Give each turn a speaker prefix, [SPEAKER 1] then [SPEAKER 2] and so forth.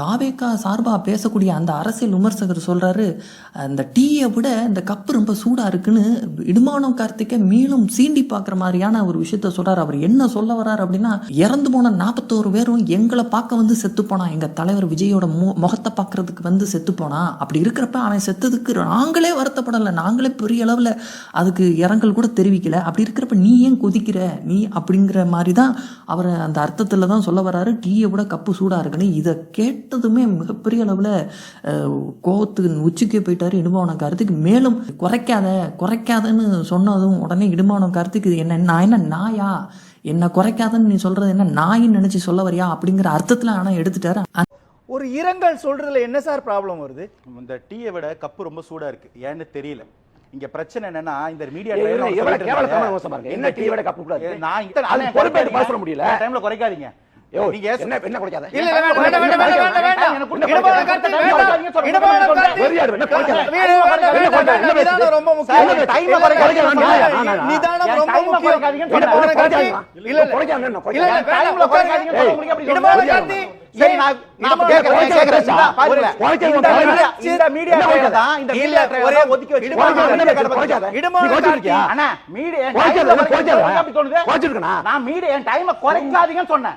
[SPEAKER 1] தாவேக்கா சார்பாக பேசக்கூடிய அந்த அரசியல் விமர்சகர் சொல்கிறாரு அந்த டீயை விட இந்த கப்பு ரொம்ப சூடாக இருக்குன்னு இடுமானம் கார்த்திகை மீளும் சீண்டி பார்க்குற மாதிரியான ஒரு விஷயத்த சொல்கிறார் அவர் என்ன சொல்ல வர்றார் அப்படின்னா இறந்து போன நாற்பத்தோரு பேரும் எங்களை பார்க்க வந்து செத்து போனான் எங்கள் தலைவர் விஜயோட மு முகத்தை பார்க்குறதுக்கு வந்து செத்து போனான் அப்படி இருக்கிறப்ப அவன் செத்ததுக்கு நாங்களே வருத்தப்படலை. நாங்களே பெரிய அளவில் அதுக்கு இரங்கல் கூட தெரிவிக்கல. அப்படி இருக்கிறப்ப நீ ஏன் கொதிக்கிற? நீ அப்படிங்கிற மாதிரி தான் அவர் அந்த அர்த்தத்தில் தான் சொல்ல வர்றாரு. டீயை விட கப்பு சூடாக இருக்குன்னு இதை கேட்டதுமே மிகப்பெரிய அளவில் கோவத்துக்கு உச்சிக்கே போயிட்டாரு இடுமாவனம் கார்த்திக் மேலும் குறைக்காத குறைக்காதன்னு சொன்னதும் உடனே இடுமாவனம் கார்த்திக் இது என்ன நான் என்ன நாயா? என்ன குறைக்காதன்னு நீ சொல்றது என்ன நாயின்னு நினைச்சு சொல்ல வரியா? அப்படிங்கிற அர்த்தத்தில் ஆனால் எடுத்துட்டாரு.
[SPEAKER 2] ஒரு இரங்கல் சொல்றதுல என்ன சார் ப்ராப்ளம் வருது?
[SPEAKER 3] இந்த டீயை விட கப்பு ரொம்ப சூடா இருக்கு. ஏன்னு தெரியல. இங்க பிரச்சனை என்னன்னா இந்த மீடியா.
[SPEAKER 4] என்ன டீயை விட கப்பு கூடாது?
[SPEAKER 3] நான் இத்தனை
[SPEAKER 4] அது
[SPEAKER 3] நாள்
[SPEAKER 4] பொறுப்பை
[SPEAKER 3] குறைக்காதீங்க.
[SPEAKER 4] சொல்ல முடியல.
[SPEAKER 3] டைம்ல குறைக்காதீங்க. நீங்க
[SPEAKER 4] என்ன என்ன குறைக்காத?
[SPEAKER 2] ரொம்ப முக்கியம்.
[SPEAKER 3] சார், நான். மீடியா- சொன்னேன்